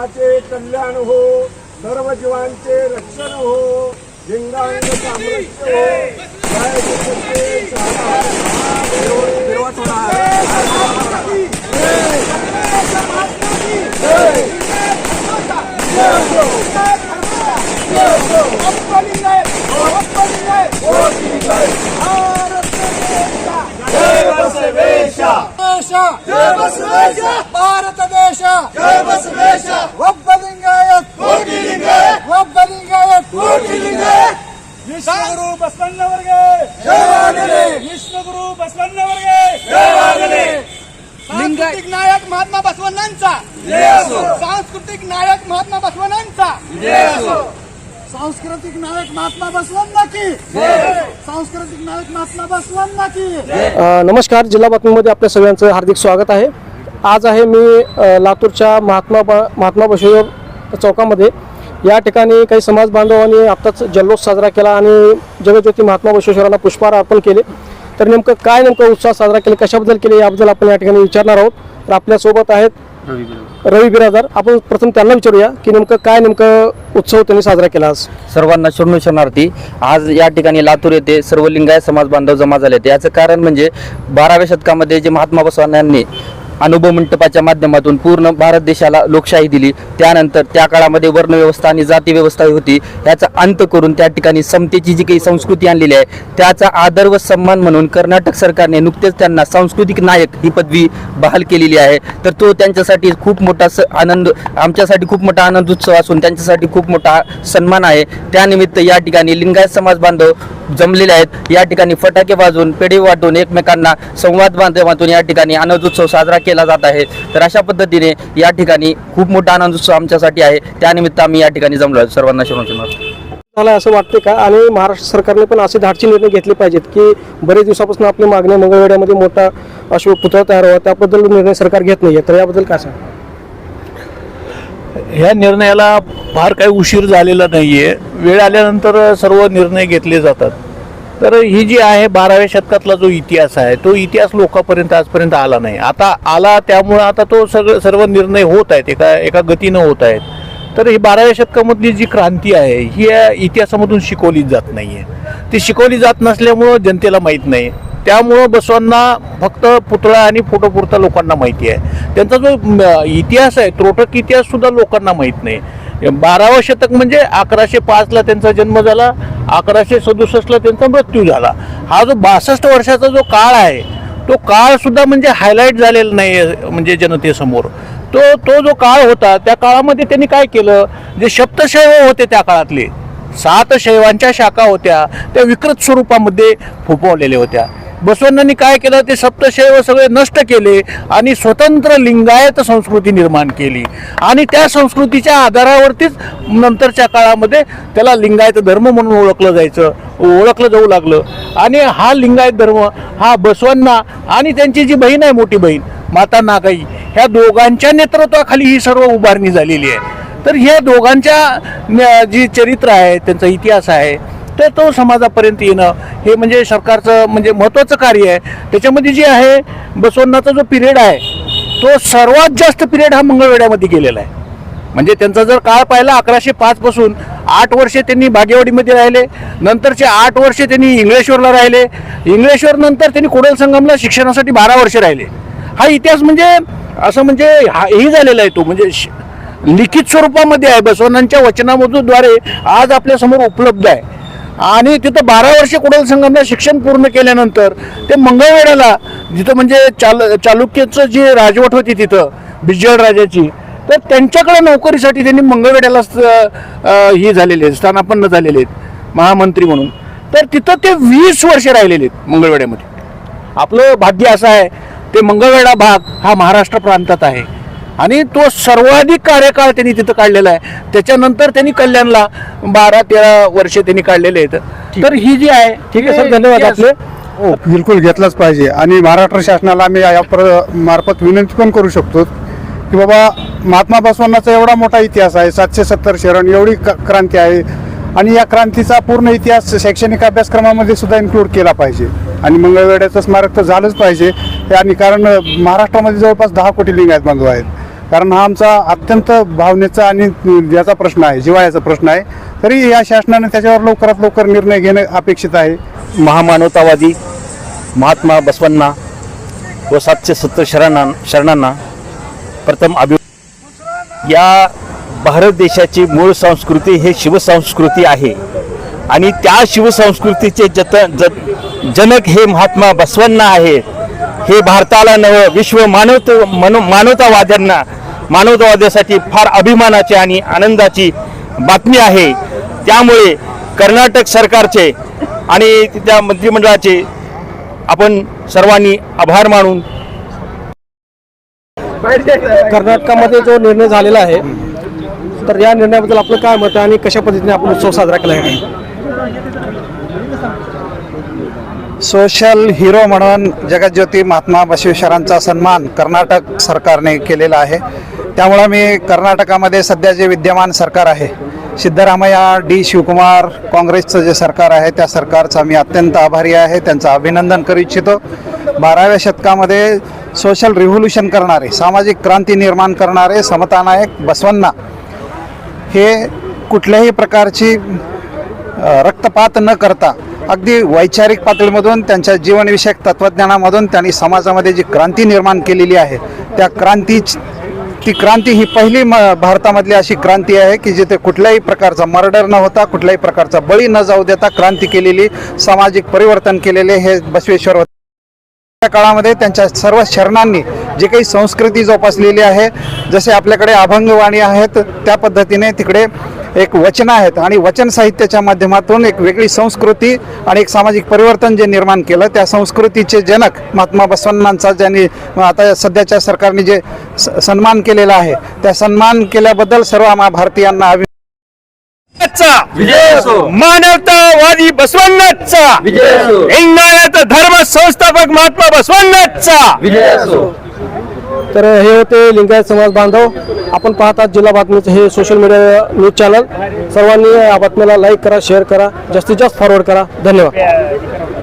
मानवाचे कल्याण हो सर्व जीवांचे रक्षण हो लिंगांग सामर्थ्य हो जय गुरुदेव शहाणा. ದೇಶ ಜಯ ಬಸವೇಶ ಭಾರತ ದೇಶ ಜಯ ಬಸವೇಶ ಒಬ್ಬ ಲಿಂಗಾಯತ್ ಕೋಟಿ ಲಿಂಗಾಯತ್ ಒಬ್ಬ ಲಿಂಗಾಯತ್ ಕೋಟಿ ಲಿಂಗಾಯತ್ ವಿಶ್ವಗುರು ಬಸವಣ್ಣವರಿಗೆ ಜಯವಾಗಲಿ ವಿಶ್ವಗುರು ಬಸವಣ್ಣವರಿಗೆ ಜಯವಾಗಲಿ सांस्कृतिक नायक महात्मा बसवण्णांचा जय असो सांस्कृतिक नायक महात्मा बसवण्णांचा जय असो सांस्कृतिक नायक महात्मा बसवण्णा की सांस्कृतिक नायक महात्मा बसवण्णा की अ, नमस्कार जिल्हा बातमीमध्ये आपल्या सगळ्यांचं हार्दिक स्वागत आहे आज आहे मी लातूरच्या महात्मा महात्मा बसवेश्वर चौकामध्ये. या ठिकाणी काही समाज बांधवांनी आत्ताच जल्लोष साजरा केला आणि जगज्योती महात्मा बसवेश्वरांना पुष्पहार अर्पण केले. तर नेमकं काय नेमकं उत्साह साजरा केले कशाबद्दल केले याबद्दल आपण या ठिकाणी विचारणार आहोत. तर आपल्यासोबत आहेत रवी बिरादार आपण प्रथम त्यांना विचारूया की नेमकं काय नेमकं उत्सव त्यांनी साजरा केला आज? सर्वांना शरणू शरणार्थी. आज या ठिकाणी लातूर येथे सर्व लिंगायत समाज बांधव जमा झाले आहेत याचं कारण म्हणजे बाराव्या शतकामध्ये जे महात्मा बसवांनी अनुभव मंडपाच्या माध्यमातून पूर्ण भारत देशाला लोकशाही दिली. त्यानंतर त्या काळामध्ये वर्णव्यवस्था आणि जाती व्यवस्था होती. याचा अंत करून त्या ठिकाणी समतेची जी काही संस्कृती आणलेली आहे त्याचा आदर व सन्मान म्हणून कर्नाटक सरकारने नुकतेच त्यांना सांस्कृतिक नायक ही पदवी बहाल केलेली आहे. तर तो त्यांच्यासाठी खूप मोठा स आनंद आमच्यासाठी खूप मोठा आनंद उत्सव असून त्यांच्यासाठी खूप मोठा सन्मान आहे. त्यानिमित्त या ठिकाणी लिंगायत समाज बांधव जमलेले आहेत. या ठिकाणी फटाके वाजवून पेढे वाटून एकमेकांना संवाद माध्यमातून या ठिकाणी आनंदोत्सव साजरा केला जात आहे. तर अशा पद्धतीने या ठिकाणी खूप मोठा आनंद उत्सव आमच्यासाठी आहे. त्यानिमित्त आम्ही या ठिकाणी जमलो आहोत सर्वांना शरण मला असं वाटते का? आणि महाराष्ट्र सरकारने पण असे धाडचे निर्णय घेतले पाहिजेत की बरेच दिवसापासून आपली मागणी आहे, मंगळवेढ्यामध्ये मोठा अशोक पुतळा तयार व्हावा. त्याबद्दल निर्णय सरकार घेत नाहीये. तर याबद्दल काय सांग ह्या निर्णयाला फार काही उशीर झालेला नाही आहे वेळ आल्यानंतर सर्व निर्णय घेतले जातात. तर ही जी आहे बाराव्या शतकातला जो इतिहास आहे तो इतिहास लोकांपर्यंत आजपर्यंत आला नाही. आता आला त्यामुळं आता तो सगळं सर्व निर्णय होत आहेत एका एका गतीनं होत आहेत. तर ही बाराव्या शतकामधली जी क्रांती आहे ही या इतिहासामधून शिकवली जात नाही आहे ती शिकवली जात नसल्यामुळं जनतेला माहीत नाही. त्यामुळं बसवांना फक्त पुतळा आणि फोटोपुरता लोकांना माहिती आहे. त्यांचा जो इतिहास आहे त्रोटक इतिहाससुद्धा लोकांना माहीत नाही. बारावं शतक म्हणजे अकराशे पाचला त्यांचा जन्म झाला अकराशे सदुसष्टला त्यांचा मृत्यू झाला. हा जो बासष्ट वर्षाचा जो काळ आहे तो काळसुद्धा म्हणजे हायलाईट झालेला नाही आहे म्हणजे जनतेसमोर. तो तो जो काळ होता त्या काळामध्ये त्यांनी काय केलं? जे शप्तशैव होते त्या काळातले सात शैवांच्या शाखा होत्या त्या विकृत स्वरूपामध्ये फोपवलेल्या होत्या. बसवण्णांनी काय केलं? ते सप्तशैव सगळे नष्ट केले आणि स्वतंत्र लिंगायत संस्कृती निर्माण केली. आणि त्या संस्कृतीच्या आधारावरतीच नंतरच्या काळामध्ये त्याला लिंगायत धर्म म्हणून ओळखलं जायचं ओळखलं जाऊ लागलं. आणि हा लिंगायत धर्म हा बसवण्णा आणि त्यांची जी बहीण आहे मोठी बहीण माता नागाई ह्या दोघांच्या नेतृत्वाखाली ही सर्व उभारणी झालेली आहे. तर ह्या दोघांच्या जी चरित्र आहे त्यांचा इतिहास आहे तर तो समाजापर्यंत येणं हे म्हणजे सरकारचं म्हणजे महत्त्वाचं कार्य आहे. त्याच्यामध्ये जे आहे बसवण्णाचा जो पिरियड आहे तो सर्वात जास्त पिरियड हा मंगळवेड्यामध्ये गेलेला आहे. म्हणजे त्यांचा जर काळ पाहिला अकराशे पाचपासून आठ वर्षे त्यांनी बागेवाडीमध्ये राहिले नंतरचे आठ वर्षे त्यांनी इंग्लेश्वरला राहिले इंग्लेश्वर नंतर त्यांनी कोडल संगमला शिक्षणासाठी बारा वर्षे राहिले. हा इतिहास म्हणजे असं म्हणजे हा हे झालेला आहे तो म्हणजे लिखित स्वरूपामध्ये आहे. बसवण्णांच्या वचनामधूनद्वारे आज आपल्यासमोर उपलब्ध आहे. आणि तिथं बारा वर्षे कुडल संगमला शिक्षण पूर्ण केल्यानंतर ते मंगळवेढ्याला जिथं म्हणजे चाल चालुक्याचं जी राजवट होती तिथं बिजळ राजाची तर त्यांच्याकडे नोकरीसाठी त्यांनी मंगळवेढ्याला ही झालेली हे झालेले आहेत स्थानापन्न झालेले आहेत महामंत्री म्हणून. तर तिथं ते वीस वर्ष राहिलेले आहेत मंगळवेढ्यामध्ये. आपलं भाग्य असं आहे ते मंगळवेढा भाग हा महाराष्ट्र प्रांतात आहे. आणि तो सर्वाधिक कार्यकाळ त्यांनी तिथं काढलेला आहे. त्याच्यानंतर त्यांनी कल्याणला बारा तेरा वर्ष त्यांनी काढलेले आहेत. तर ही जी आहे ठीक आहे सर धन्यवाद आपले. हो बिलकुल घेतलाच पाहिजे. आणि महाराष्ट्र शासनाला आम्ही या प्र मार्फत विनंती पण करू शकतो की बाबा महात्मा बसवण्णाचा एवढा मोठा इतिहास आहे सातशे सत्तर शरण एवढी क- क्रांती आहे. आणि या क्रांतीचा पूर्ण इतिहास शैक्षणिक अभ्यासक्रमामध्ये सुद्धा इन्क्लूड केला पाहिजे. आणि मंगळवेढ्याचं स्मारक तर झालंच पाहिजे. आणि कारण महाराष्ट्रामध्ये जवळपास दहा कोटी लिंगायत बांधव आहेत. कारण हा आमचा अत्यंत भावनेचा आणि याचा प्रश्न आहे जिवाळ्याचा प्रश्न आहे. तरी या शासनाने त्याच्यावर लवकरात लवकर निर्णय घेणे अपेक्षित आहे. महामानवतावादी महात्मा बसवन्ना व सातशे सत्तर शरणा शरणांना प्रथम अभि या भारत देशाची मूळ संस्कृती हे शिवसंस्कृती आहे. आणि त्या शिवसंस्कृतीचे जत ज जनक हे महात्मा बसवन्ना आहेत. हे भारताला नव विश्व मानवत मानव मानवतावाद्यांना मानवतावाद्यासाठी फार अभिमानाची आणि आनंदाची बातमी आहे. त्यामुळे कर्नाटक सरकारचे आणि त्या मंत्रिमंडळाचे आपण सर्वांनी आभार मानून कर्नाटकामध्ये जो निर्णय झालेला आहे तर या निर्णयाबद्दल आपलं काय मत आहे आणि कशा पद्धतीने आपण उत्सव साजरा केला आहे? सोशल हिरो म्हणून जगज्योती महात्मा बसवेश्वरांचा सन्मान कर्नाटक सरकारने केलेला आहे. त्यामुळं मी कर्नाटकामध्ये सध्या जे विद्यमान सरकार आहे सिद्धरामय्या डी. शिवकुमार काँग्रेसचं जे सरकार आहे त्या सरकारचा मी अत्यंत आभारी आहे. त्यांचं अभिनंदन करू इच्छितो. बाराव्या शतकामध्ये सोशल रिव्होल्युशन करणारे सामाजिक क्रांती निर्माण करणारे समतानायक बसवन्ना हे कुठल्याही प्रकारची रक्तपात न करता अगदी वैचारिक पातळीमधून त्यांच्या जीवनविषयक तत्त्वज्ञानामधून त्यांनी समाजामध्ये जी क्रांती निर्माण केलेली आहे त्या क्रांती ती क्रांती ही पहिली म भारतामधली अशी क्रांती आहे की जिथे कुठल्याही प्रकारचा मर्डर न होता कुठल्याही प्रकारचा बळी न जाऊ देता क्रांती केलेली सामाजिक परिवर्तन केलेले हे बसवेश्वर होते. त्या काळामध्ये त्यांच्या सर्व शरणांनी जी काही संस्कृती जोपासलेली आहे जसे आपल्याकडे अभंगवाणी आहेत त्या पद्धतीने तिकडे एक वचनं आहेत आणि वचन साहित्याच्या माध्यमातून एक वेगळी संस्कृती आणि एक सामाजिक परिवर्तन जे निर्माण केलं त्या संस्कृतीचे जनक महात्मा बसवण्णांचा ज्यांनी आता सध्याच्या सरकारने जे स- सन्मान केलेला आहे त्या सन्मान केल्याबद्दल सर्व आम्हा भारतीयांना अभि विजय असो. मानवतावादी बसवण्णाचा विजय असो. लिंगायत धर्म संस्थापक महात्मा बसवण्णाचा विजय असो. तर हे होते लिंगायत समाज बांधव. आपण पाहतात जिल्हा बातमीचं हे सोशल मीडिया न्यूज चॅनल सर्वांनी या बातमीला लाईक करा शेअर करा. जास्तीत जास्त फॉरवर्ड करा. धन्यवाद.